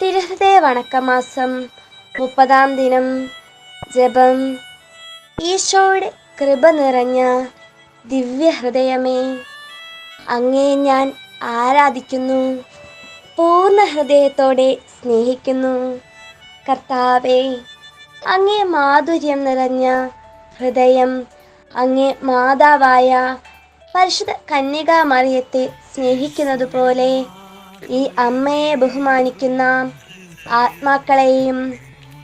തിരുഹൃദയ വണക്കമാസം മുപ്പതാം ദിനം ജപം. ഈശോയുടെ കൃപ നിറഞ്ഞ ദിവ്യഹൃദയമേ അങ്ങേ ഞാൻ ആരാധിക്കുന്നു പൂർണ ഹൃദയത്തോടെ സ്നേഹിക്കുന്നു. കർത്താവേ അങ്ങേ മാധുര്യം നിറഞ്ഞ ഹൃദയം അങ്ങേ മാതാവായ പരിശുദ്ധ കന്യകാമറിയത്തെ സ്നേഹിക്കുന്നത് പോലെ ഈ അമ്മയെ ബഹുമാനിക്കുന്ന ആത്മാക്കളെയും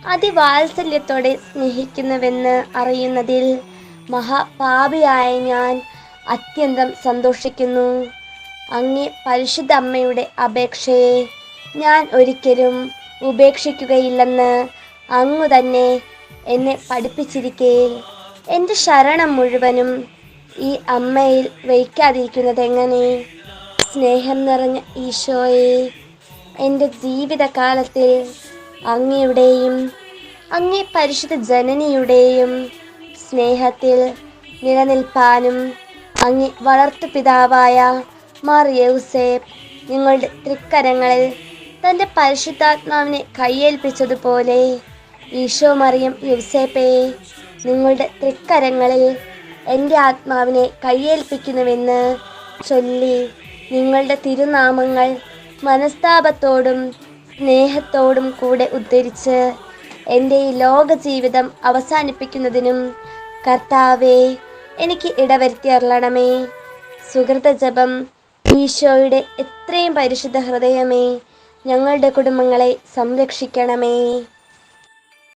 അതിവാത്സല്യത്തോടെ സ്നേഹിക്കുന്നുവെന്ന് അറിയുന്നതിൽ മഹാപാപിയായ ഞാൻ അത്യന്തം സന്തോഷിക്കുന്നു. അങ്ങേ പരിശുദ്ധ അമ്മയുടെ അപേക്ഷയെ ഞാൻ ഒരിക്കലും ഉപേക്ഷിക്കുകയില്ലെന്ന് അങ്ങു തന്നെ എന്നെ പഠിപ്പിച്ചിരിക്കെ എന്റെ ശരണം മുഴുവനും ഈ അമ്മയിൽ വയ്ക്കാതിരിക്കുന്നത് എങ്ങനെ സ്നേഹം നിറഞ്ഞ ഈശോയെ എന്റെ ജീവിതകാലത്തിൽ അങ്ങയുടെയും അങ്ങേ പരിശുദ്ധ ജനനിയുടെയും സ്നേഹത്തിൽ നിലനിൽപ്പാനും അങ്ങേ വളർത്തു പിതാവായ മാർ നിങ്ങളുടെ തൃക്കരങ്ങളിൽ തന്റെ പരിശുദ്ധാത്മാവിനെ കയ്യേൽപ്പിച്ചതുപോലെ ഈശോ മറിയം യൗസേപ്പെ നിങ്ങളുടെ തൃക്കരങ്ങളിൽ എന്റെ ആത്മാവിനെ കയ്യേൽപ്പിക്കുന്നുവെന്ന് ചൊല്ലി നിങ്ങളുടെ തിരുനാമങ്ങൾ മനസ്താപത്തോടും സ്നേഹത്തോടും കൂടെ ഉദ്ധരിച്ച് എന്റെ ഈ ലോക ജീവിതം അവസാനിപ്പിക്കുന്നതിനും കർത്താവേ എനിക്ക് ഇടവരുത്തി അരുളണമേ. സുഹൃത ജപം ഈശോയുടെ എത്രയും പരിശുദ്ധ ഹൃദയമേ ഞങ്ങളുടെ കുടുംബങ്ങളെ സംരക്ഷിക്കണമേ.